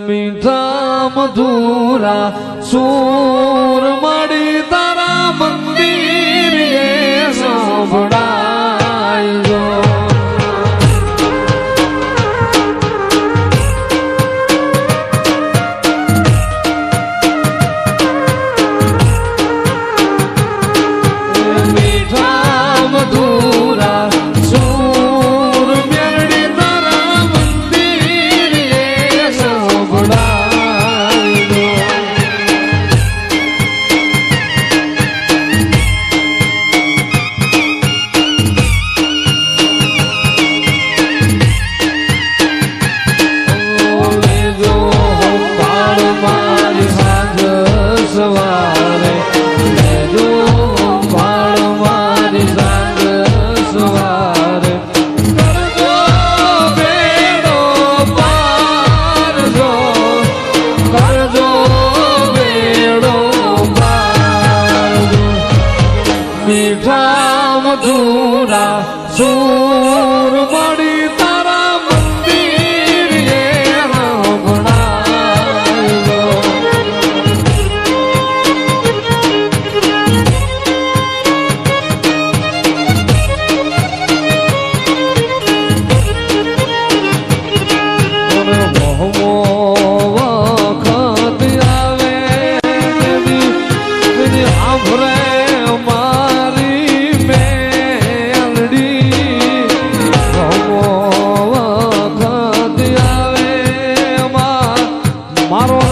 મીઠા મધુરા સૂર મીઠા મધુરા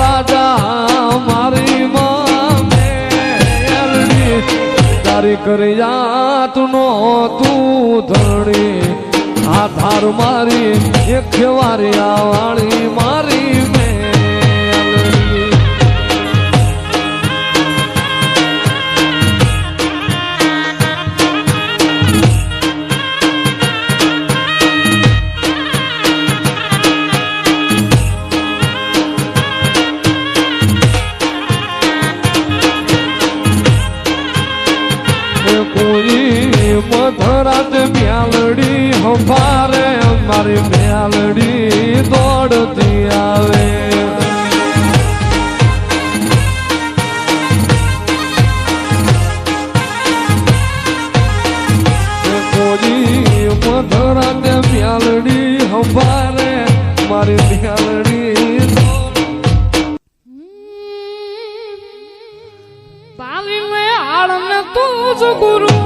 રાજા મારી માં મેલડી તારી કરી જાતનો તું ધણી. મારી એક વારી વાળી હંભારે મારી મેલડી દોડતી આવે. મધરાત મ્યાલડી હંભારે, મારી મ્યાલડી દોડ- પાલીને આળને તું જ ગુરુ.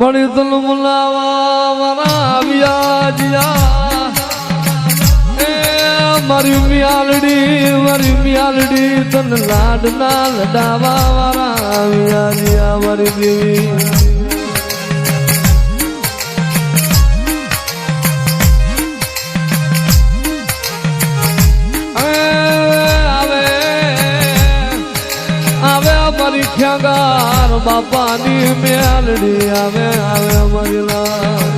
મળી તલ મુલાવા મારા વ્યાજિયા મારી મિયાલડી મારી મિયાલડી તન લાડ ના લડાવા વાળા વ્યાજિયા મારી દેવી બાપાની મેલડી આવે આવે અમારી લાલ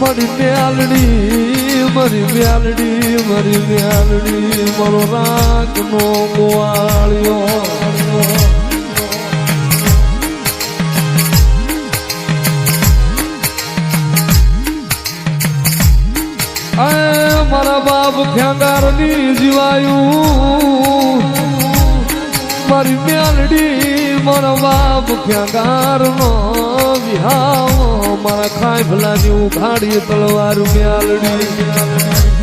મારી મ્યાલડી મારી મ્યાલડી મારી મ્યાલડી મારો રાગ નો ગોવાળ્યો મારા બાપ ખ્યાંગારની જીવાયું. મારી મ્યાલડી મારા બાપ ખ્યાંગાર નો વિહાવ. મારા ખાઈ ભલાની ઉઘાડી તલવાર મ્યાલડી